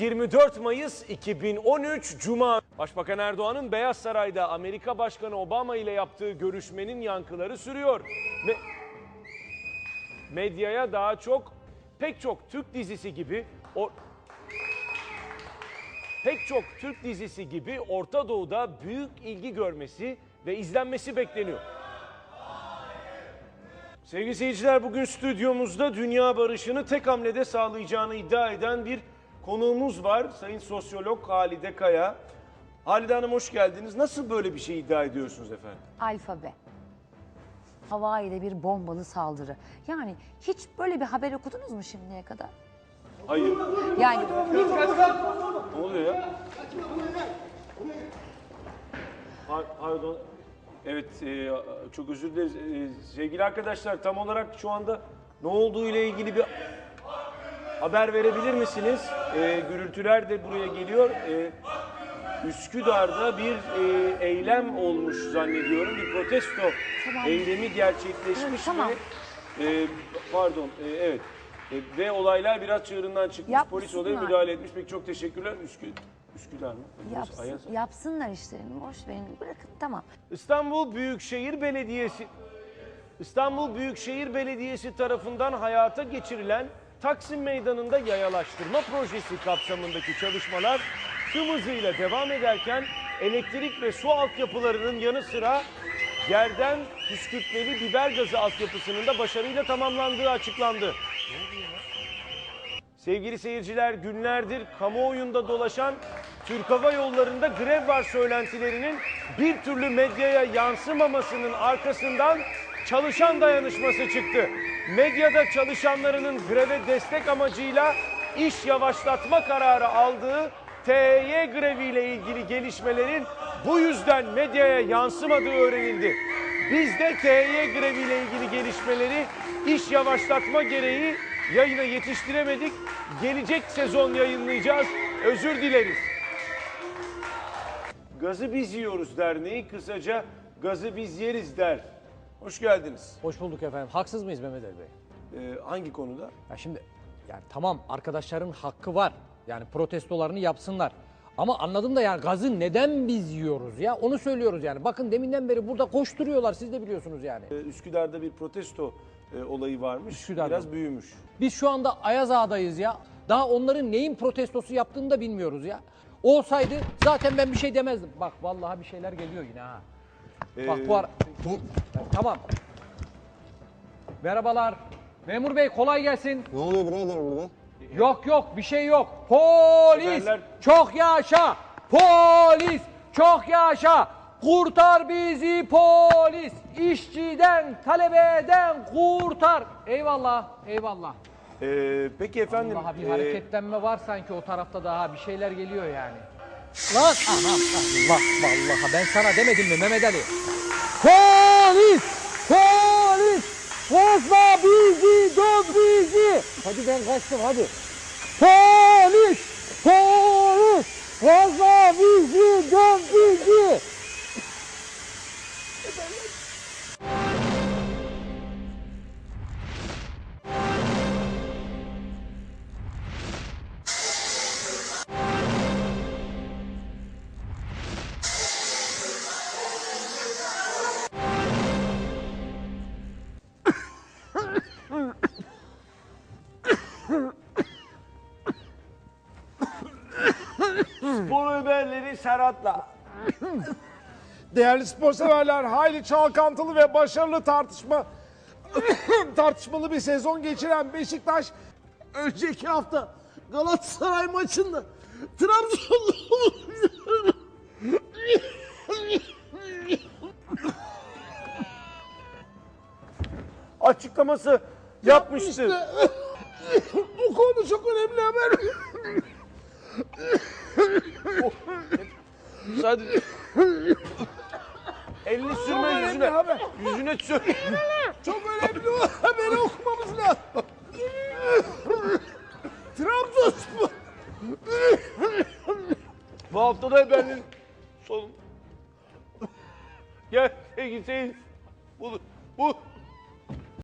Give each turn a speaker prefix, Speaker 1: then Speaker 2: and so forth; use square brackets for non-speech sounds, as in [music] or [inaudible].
Speaker 1: 24 Mayıs 2013 Cuma. Başbakan Erdoğan'ın Beyaz Saray'da Amerika Başkanı Obama ile yaptığı görüşmenin yankıları sürüyor. Me- medyaya daha çok pek çok Türk dizisi gibi o pek çok Türk dizisi gibi Orta Doğu'da büyük ilgi görmesi ve izlenmesi bekleniyor. Sevgili seyirciler bugün stüdyomuzda dünya barışını tek hamlede sağlayacağını iddia eden bir konuğumuz var. Sayın sosyolog Halide Kaya. Halide Hanım hoş geldiniz. Nasıl böyle bir şey iddia ediyorsunuz efendim?
Speaker 2: Alfabe. Hawaii'de bir bombalı saldırı. Yani hiç böyle bir haber okudunuz mu şimdiye kadar?
Speaker 1: Hayır.
Speaker 2: Yani
Speaker 1: Ne oluyor ya? Pa- Pardon. Evet, e, çok özür dileriz. E, sevgili arkadaşlar tam olarak şu anda ne olduğu ile ilgili bir haber verebilir misiniz? E, gürültüler de buraya geliyor. E, Üsküdar'da bir e, eylem olmuş zannediyorum. Bir protesto
Speaker 2: Tamam.
Speaker 1: eylemi gerçekleşmiş
Speaker 2: Evet, tamam.
Speaker 1: ve e, pardon e, evet E, ve olaylar biraz çığırından çıkmış. Polis olaya
Speaker 2: Yapsınlar.
Speaker 1: müdahale etmiş. Peki çok teşekkürler. Üskü, Üsküdar mı? Burası
Speaker 2: yapsın,
Speaker 1: Ayas.
Speaker 2: yapsınlar işlerini. Boş verin. Bırakın tamam.
Speaker 1: İstanbul Büyükşehir Belediyesi İstanbul Büyükşehir Belediyesi tarafından hayata geçirilen Taksim Meydanı'nda yayalaştırma projesi kapsamındaki çalışmalar tüm hızıyla devam ederken elektrik ve su altyapılarının yanı sıra yerden püskürtmeli biber gazı altyapısının da başarıyla tamamlandığı açıklandı. Sevgili seyirciler günlerdir kamuoyunda dolaşan Türk Hava Yolları'nda grev var söylentilerinin bir türlü medyaya yansımamasının arkasından çalışan dayanışması çıktı. Medyada çalışanlarının greve destek amacıyla iş yavaşlatma kararı aldığı TY greviyle ilgili gelişmelerin bu yüzden medyaya yansımadığı öğrenildi. Biz de TY greviyle ilgili gelişmeleri iş yavaşlatma gereği yayına yetiştiremedik. Gelecek sezon yayınlayacağız. Özür dileriz. Gazı Biz Yiyoruz Derneği kısaca Gazı Biz Yeriz der. Hoş geldiniz.
Speaker 3: Hoş bulduk efendim. Haksız mıyız Mehmet Ali Bey?
Speaker 1: Ee, hangi konuda?
Speaker 3: Ya şimdi yani tamam arkadaşların hakkı var. Yani protestolarını yapsınlar. Ama anladım da yani gazı neden biz yiyoruz ya? Onu söylüyoruz yani. Bakın deminden beri burada koşturuyorlar. Siz de biliyorsunuz yani.
Speaker 1: Ee, Üsküdar'da bir protesto e, olayı varmış.
Speaker 3: Üsküdar'da
Speaker 1: Biraz büyümüş.
Speaker 3: Biz şu anda Ayaz Ağa'dayız ya. Daha onların neyin protestosu yaptığını da bilmiyoruz ya. Olsaydı zaten ben bir şey demezdim. Bak vallahi bir şeyler geliyor yine ha. Bak
Speaker 1: Ee,
Speaker 3: bu ara... Tamam. Merhabalar. Memur Bey kolay gelsin.
Speaker 4: Ne oluyor birader burada?
Speaker 3: Yok yok bir şey yok. Polis
Speaker 1: Haberler-
Speaker 3: çok yaşa. Polis çok yaşa. Kurtar bizi polis. İşçiden, talebeden kurtar. Eyvallah, eyvallah.
Speaker 1: Ee, peki efendim.
Speaker 3: Vallahi bir
Speaker 1: e,
Speaker 3: hareketlenme var sanki o tarafta daha bir şeyler geliyor yani. Lan aha Allah vallahi ben sana demedim mi Mehmet Ali? Polis! Polis! Bozma bizi, dön bizi! Hadi ben kaçtım hadi. Polis! Polis! Bozma bizi, dön bizi!
Speaker 1: Spor haberleri Serhat'la. [coughs]
Speaker 5: Değerli spor severler, hayli çalkantılı ve başarılı tartışma [coughs] tartışmalı bir sezon geçiren Beşiktaş önceki hafta Galatasaray maçında Trabzon'da
Speaker 1: Açıklaması yapmıştı.
Speaker 5: Bu konu çok önemli haber.
Speaker 1: Sadece elini sürme
Speaker 5: önemli
Speaker 1: yüzüne.
Speaker 5: haber.
Speaker 1: Yüzüne sür.
Speaker 5: Çok önemli o haberi okumamız lazım. Trabzonspor
Speaker 1: Bu haftada haberinin son. Gel seyirci. Bu, bu